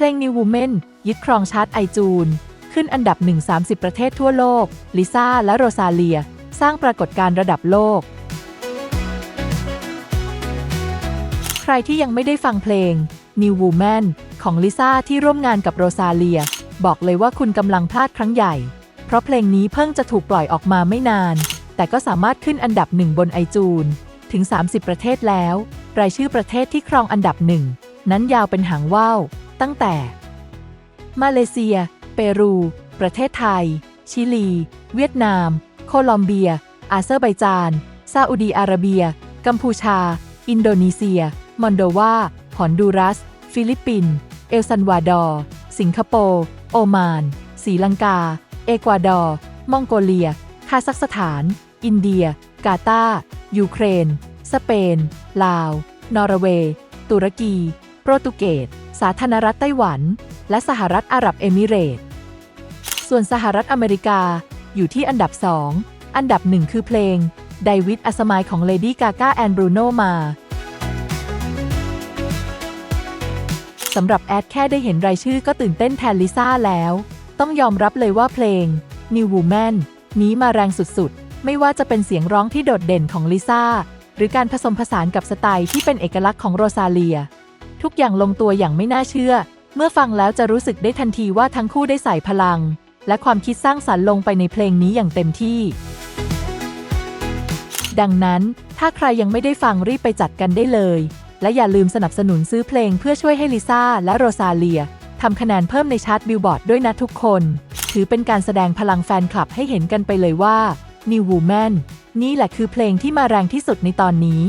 เพลง New Woman ยึดครองชาร์ตไอจูน ขึ้นอันดับ 1 30 ประเทศทั่วโลก ลิซ่าและโรซาเลีย สร้างปรากฏการณ์ระดับโลก ใครที่ยังไม่ได้ฟังเพลง New Woman ของลิซ่าที่ร่วมงานกับโรซาเลีย บอกเลยว่าคุณกำลังพลาดครั้งใหญ่ เพราะเพลงนี้เพิ่งจะถูกปล่อยออกมาไม่นาน แต่ก็สามารถขึ้นอันดับหนึ่งบนไอจูนถึง 30 ประเทศแล้ว รายชื่อประเทศที่ครองอันดับหนึ่งนั้นยาวเป็นหางว่าว ตั้งแต่ มาเลเซีย เปรู ประเทศไทย ชิลี เวียดนาม โคลอมเบีย อาเซอร์ไบจาน ซาอุดีอาระเบีย กัมพูชา อินโดนีเซีย มอนโดวาฮอนดูรัส ฟิลิปปินส์ เอลซันวาดอร์ สิงคโปร์ โอมานศรีลังกา เอกวาดอร์ มองโกเลีย คาซัคสถาน อินเดีย กาตาร์ยูเครน สเปน ลาว นอร์เวย์ ตุรกี โปรตุเกส สาธารณรัฐไต้หวัน และสหรัฐอาหรับเอมิเรตส์ส่วนสหรัฐอเมริกาอยู่ที่อันดับ 2 อันดับหนึ่งคือเพลง ไดวิดอัสมายของเลดี้กา a าแอนบรูโนมาสำหรับแอดแค่ได้เห็นรายชื่อก็ตื่นเต้นแทนลิซ่าแล้ว ต้องยอมรับเลยว่าเพลง New Woman นี้มาแรงสุดๆ ไม่ว่าจะเป็นเสียงร้องที่โดดเด่นของลิซ่า หรือการผสมผสานกับสไตล์ที่เป็นเอกลักษณ์ของโรซาเลีย ทุกอย่างลงตัวอย่างไม่น่าเชื่อ เมื่อฟังแล้วจะรู้สึกได้ทันทีว่าทั้งคู่ได้ใส่พลัง และความคิดสร้างสรรค์ลงไปในเพลงนี้อย่างเต็มที่ ดังนั้น ถ้าใครยังไม่ได้ฟังรีบไปจัดกันได้เลย และอย่าลืมสนับสนุนซื้อเพลงเพื่อช่วยให้ลิซ่าและโรซาเลียทำคะแนนเพิ่มในชาร์ตบิลบอร์ดด้วยนะทุกคน ถือเป็นการแสดงพลังแฟนคลับให้เห็นกันไปเลยว่า New Woman นี่แหละคือเพลงที่มาแรงที่สุดในตอนนี้